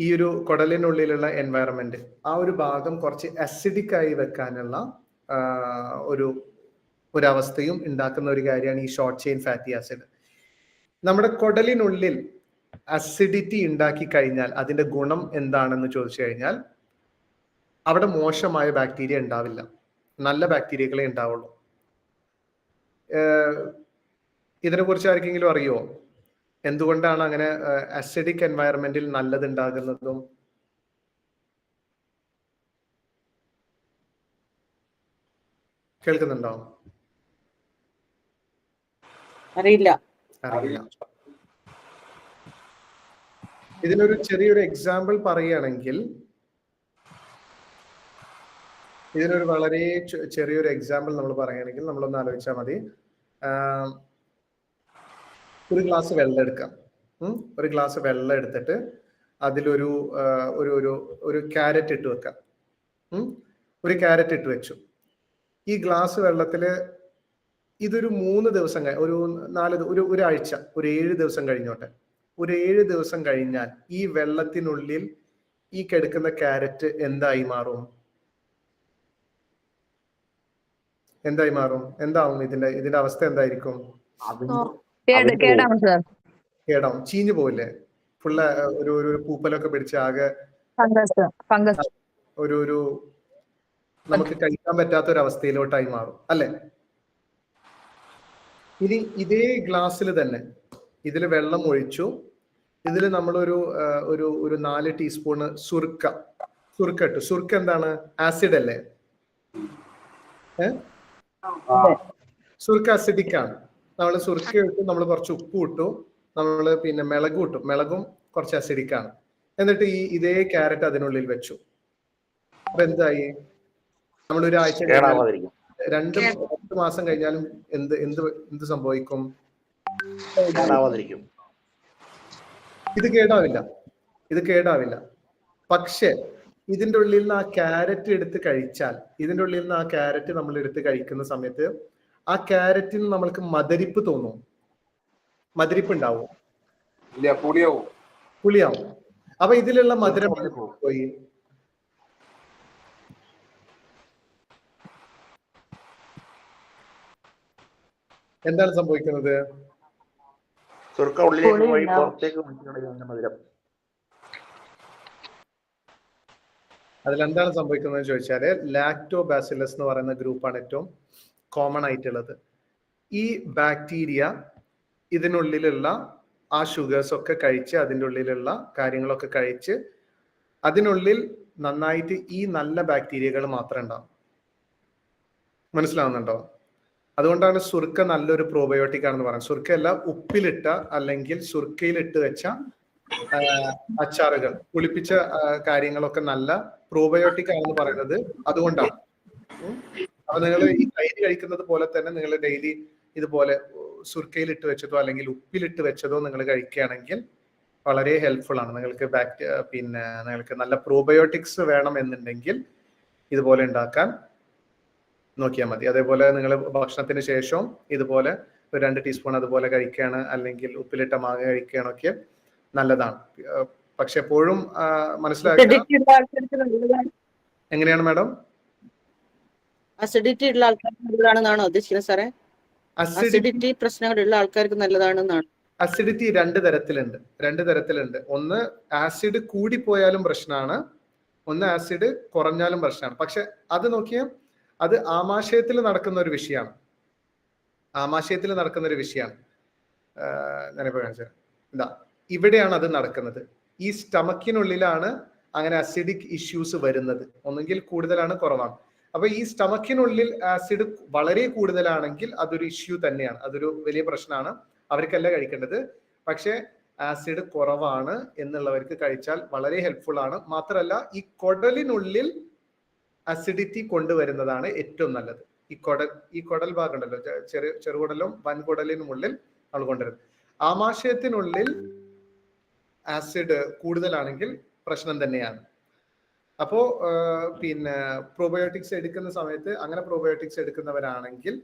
ഈ ഒരു കുടലിനുള്ളിലുള്ള എൻവയറമെന്റ് ആ ഒരു ഭാഗം കുറച്ച് അസിഡിക് ആയി വെക്കാനുള്ള ഒരു ഒരു ഒരവസ്ഥയും ഉണ്ടാക്കുന്ന ഒരു കാര്യമാണ് ഈ ഷോർട്ട് ചെയിൻ ഫാറ്റി ആസിഡ് നമ്മുടെ കുടലിനുള്ളിൽ അസിഡിറ്റി ഉണ്ടാക്കി കഴിഞ്ഞാൽ അതിന്റെ ഗുണം എന്താണെന്ന് ചോദിച്ചു കഴിഞ്ഞാൽ അവിടെ മോശമായ ബാക്ടീരിയ ഉണ്ടാവില്ല. നല്ല ബാക്ടീരിയകളെ ഉണ്ടാവുള്ളൂ. ഇതിനെ കുറിച്ച് ആർക്കെങ്കിലും അറിയുമോ എന്തുകൊണ്ടാണ് അങ്ങനെ അസിഡിക് എൻവയറമെന്റിൽ നല്ലത് ഉണ്ടാകുന്നതും കേൾക്കുന്നുണ്ടോ? അറിയില്ല. അറിയില്ല. ഇതിനൊരു ചെറിയൊരു എക്സാമ്പിൾ പറയുകയാണെങ്കിൽ ഇതിനൊരു വളരെ ചെറിയൊരു എക്സാമ്പിൾ നമ്മൾ പറയുകയാണെങ്കിൽ നമ്മളൊന്ന് ആലോചിച്ചാൽ മതി. ഒരു ഗ്ലാസ് വെള്ളം എടുക്കാം. ഒരു ഗ്ലാസ് വെള്ളം എടുത്തിട്ട് അതിലൊരു ഒരു ഒരു ഒരു ക്യാരറ്റ് ഇട്ട് വെക്കാം. ഒരു ക്യാരറ്റ് ഇട്ട് വെച്ചു. ഈ ഗ്ലാസ് വെള്ളത്തിൽ ഇതൊരു മൂന്ന് ദിവസം ഒരു നാല് ഒരു ഒരാഴ്ച ഒരു ഏഴ് ദിവസം കഴിഞ്ഞോട്ടെ. ഒരു ഏഴ് ദിവസം കഴിഞ്ഞാൽ ഈ വെള്ളത്തിനുള്ളിൽ ഈ കിടക്കുന്ന ക്യാരറ്റ് എന്തായി മാറും? എന്തായി മാറും? എന്താവും ഇതിന്റെ ഇതിന്റെ അവസ്ഥ എന്തായിരിക്കും? സാർ? കേടാവും. ചീഞ്ഞു പോവില്ലേ? ഫുള്ള് ഒരു ഒരു പൂപ്പലൊക്കെ പിടിച്ച് ആകെ ഫംഗസ് ഫംഗസ്. ഒരു ഒരു നമുക്ക് കഴിക്കാൻ പറ്റാത്ത ഒരു അവസ്ഥയിലോട്ടായി മാറും. അല്ലെ? ഇനി ഇതേ ഗ്ലാസ്സിൽ തന്നെ ഇതിൽ വെള്ളം ഒഴിച്ചു. ഇതിൽ നമ്മളൊരു ഒരു ഒരു നാല് ടീസ്പൂണ് സുർക്ക. സുർക്ക ഇട്ടു. സുർക്ക എന്താണ്? ആസിഡ് അല്ലേ? സുർക്ക അസിഡിക് ആണ്. നമ്മൾ സുർക്ക ഇട്ടു നമ്മൾ കുറച്ച് ഉപ്പ് ഇട്ടു. നമ്മൾ പിന്നെ മിളകും ഇട്ടു. മിളകും കുറച്ച് അസിഡിക് ആണ്. എന്നിട്ട് ഈ ഇതേ ക്യാരറ്റ് അതിനുള്ളിൽ വെച്ചു. അപ്പൊ എന്തായി? നമ്മൾ ഒരു ആഴ്ച കഴിഞ്ഞാൽ കേടാവാതിരിക്കും രണ്ട് രണ്ട് മാസം കഴിഞ്ഞാലും എന്ത് എന്ത് എന്ത് സംഭവിക്കും? ഇത് കേടാവില്ല. ഇത് കേടാവില്ല. പക്ഷെ ഇതിന്റെ ഉള്ളിൽ നിന്ന് ആ ക്യാരറ്റ് എടുത്ത് കഴിച്ചാൽ ഇതിന്റെ ഉള്ളിൽ നിന്ന് ആ ക്യാരറ്റ് നമ്മൾ എടുത്ത് കഴിക്കുന്ന സമയത്ത് ആ ക്യാരറ്റിന് നമ്മൾക്ക് മതരിപ്പ് തോന്നും. മതിരിപ്പ് ഉണ്ടാവും. പുളിയാവും. പുളിയാവും. അപ്പൊ ഇതിലുള്ള മധുരം പോയി. എന്താണ് സംഭവിക്കുന്നത്? അതിലെന്താണ് സംഭവിക്കുന്നത് ചോദിച്ചാൽ ലാക്ടോബാസിലസ് എന്ന് പറയുന്ന ഗ്രൂപ്പാണ് ഏറ്റവും കോമൺ ആയിട്ടുള്ളത്. ഈ ബാക്ടീരിയ ഇതിനുള്ളിലുള്ള ആ ഷുഗേഴ്സ് ഒക്കെ കഴിച്ച് അതിന്റെ ഉള്ളിലുള്ള കാര്യങ്ങളൊക്കെ കഴിച്ച് അതിനുള്ളിൽ നന്നായിട്ട് ഈ നല്ല ബാക്ടീരിയകൾ മാത്രം ഉണ്ടാവും. മനസ്സിലാവുന്നുണ്ടോ? അതുകൊണ്ടാണ് സുർക്ക നല്ലൊരു പ്രോബയോട്ടിക് ആണെന്ന് പറയുന്നത്. സുർക്കയല്ല ഉപ്പിലിട്ട അല്ലെങ്കിൽ സുർക്കയിലിട്ട് വെച്ച അച്ചാറുകൾ. പുളിപ്പിച്ച കാര്യങ്ങളൊക്കെ നല്ല പ്രോബയോട്ടിക് ആണെന്ന് പറയുന്നത് അതുകൊണ്ടാണ്. അപ്പൊ നിങ്ങൾ ഈ തൈര് കഴിക്കുന്നത് പോലെ തന്നെ നിങ്ങൾ ഡെയിലി ഇതുപോലെ സുർക്കയിലിട്ട് വെച്ചതോ അല്ലെങ്കിൽ ഉപ്പിലിട്ട് വെച്ചതോ നിങ്ങൾ കഴിക്കുകയാണെങ്കിൽ വളരെ ഹെൽപ്ഫുൾ ആണ്. നിങ്ങൾക്ക് ബാക്ടീ പിന്നെ നിങ്ങൾക്ക് നല്ല പ്രോബയോട്ടിക്സ് വേണം എന്നുണ്ടെങ്കിൽ ഇതുപോലെ ഉണ്ടാക്കാൻ നോക്കിയാൽ മതി. അതേപോലെ നിങ്ങൾ ഭക്ഷണത്തിന് ശേഷവും ഇതുപോലെ ഒരു രണ്ട് ടീസ്പൂൺ അതുപോലെ കഴിക്കുകയാണ് അല്ലെങ്കിൽ ഉപ്പിലിട്ട മാങ്ങ കഴിക്കുകയാണൊക്കെ നല്ലതാണ്. പക്ഷെ എപ്പോഴും മനസ്സിലാക്കി മനസ്സിലാക്കുക എങ്ങനെയാണ് മാഡം? അസിഡിറ്റി ഉള്ള ആൾക്കാർക്ക് നല്ലതാണെന്നാണോ ഉദ്ദേശിക്കുന്നത് സാറേ? അസിഡിറ്റി പ്രശ്നങ്ങളുള്ള ആൾക്കാർക്ക് നല്ലതാണെന്നാണ്? അസിഡിറ്റി രണ്ട് തരത്തിലുണ്ട്. രണ്ട് തരത്തിലുണ്ട്. ഒന്ന് ആസിഡ് കൂടി പോയാലും പ്രശ്നമാണ്. ഒന്ന് ആസിഡ് കുറഞ്ഞാലും പ്രശ്നമാണ്. പക്ഷെ അത് നോക്കിയാൽ അത് ആമാശയത്തിൽ നടക്കുന്ന ഒരു വിഷയമാണ്. ആമാശയത്തിൽ നടക്കുന്ന ഒരു വിഷയമാണ്. ഞാനിപ്പോ കാണിച്ചു തരാം. ഇതാ ഇവിടെയാണ് അത് നടക്കുന്നത്. ഈ സ്റ്റമക്കിനുള്ളിലാണ് അങ്ങനെ അസിഡിക് ഇഷ്യൂസ് വരുന്നത്. ഒന്നുകിൽ കൂടുതലാണ് കുറവാണ്. അപ്പൊ ഈ സ്റ്റമക്കിനുള്ളിൽ ആസിഡ് വളരെ കൂടുതലാണെങ്കിൽ അതൊരു ഇഷ്യൂ തന്നെയാണ്. അതൊരു വലിയ പ്രശ്നമാണ്. അവർക്കല്ല കഴിക്കേണ്ടത്. പക്ഷേ ആസിഡ് കുറവാണ് എന്നുള്ളവർക്ക് കഴിച്ചാൽ വളരെ ഹെൽപ്ഫുൾ ആണ്. മാത്രമല്ല ഈ കുടലിനുള്ളിൽ അസിഡിറ്റി കൊണ്ടുവരുന്നതാണ് ഏറ്റവും നല്ലത്. ഈ കുടൽ ഈ കുടൽ ഭാഗം ഉണ്ടല്ലോ ചെറു ചെറുകുടലും വൻകുടലിനുമുള്ളിൽ നമ്മൾ കൊണ്ടുവരുന്നത്. ആമാശയത്തിനുള്ളിൽ ആസിഡ് കൂടുതലാണെങ്കിൽ പ്രശ്നം തന്നെയാണ്. അപ്പോ പിന്നെ പ്രോബയോട്ടിക്സ് എടുക്കുന്ന സമയത്ത് അങ്ങനെ പ്രോബയോട്ടിക്സ് എടുക്കുന്നവരാണെങ്കിൽ